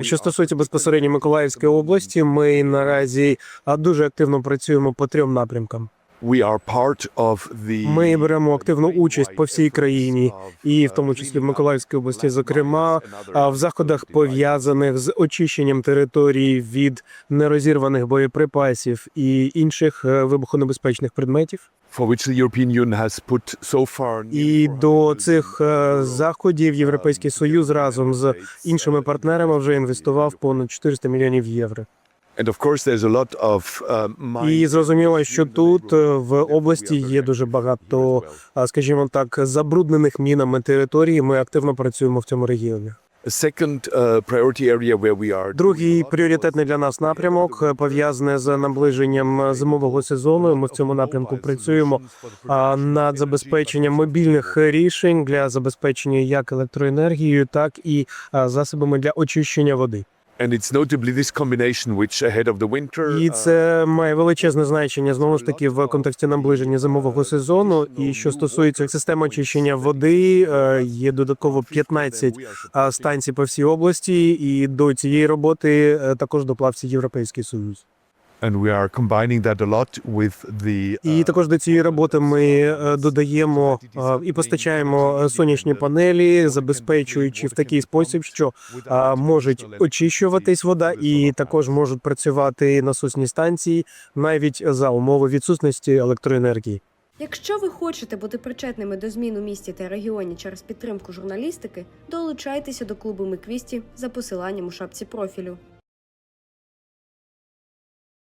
Що стосується безпосередньо Миколаївської області, ми наразі дуже активно працюємо по трьом напрямкам. Ми беремо активну участь по всій країні, і в тому числі в Миколаївській області, зокрема, в заходах пов'язаних з очищенням території від нерозірваних боєприпасів і інших е, вибухонебезпечних предметів. І до цих е, заходів Європейський Союз разом з іншими партнерами вже інвестував понад 400 мільйонів євро. And of course there's a lot of uh, І зрозуміло, що тут е, в області є дуже багато, скажімо так, забруднених мінами території. Ми активно працюємо в цьому регіоні. Uh, Другий пріоритетний для нас напрямок пов'язаний з наближенням зимового сезону. Ми в цьому напрямку працюємо над забезпеченням мобільних рішень для забезпечення як електроенергією, так і засобами для очищення води. And it's notably this combination which ahead of the winter І uh, це має величезне значення знову ж таки в контексті наближення зимового сезону. І що стосується системи очищення води, е, є додатково 15 станцій по всій області, і до цієї роботи е, також доплався Європейський Союз. І uh, також до цієї роботи ми е, додаємо е, і постачаємо е, сонячні панелі, забезпечуючи в такий спосіб, що можуть очищуватись вода, і також можуть працювати насосні станції навіть за умови відсутності електроенергії. Якщо ви хочете бути причетними до змін у місті та регіоні через підтримку журналістики, долучайтеся до клубу Миквісті за посиланням у шапці профілю.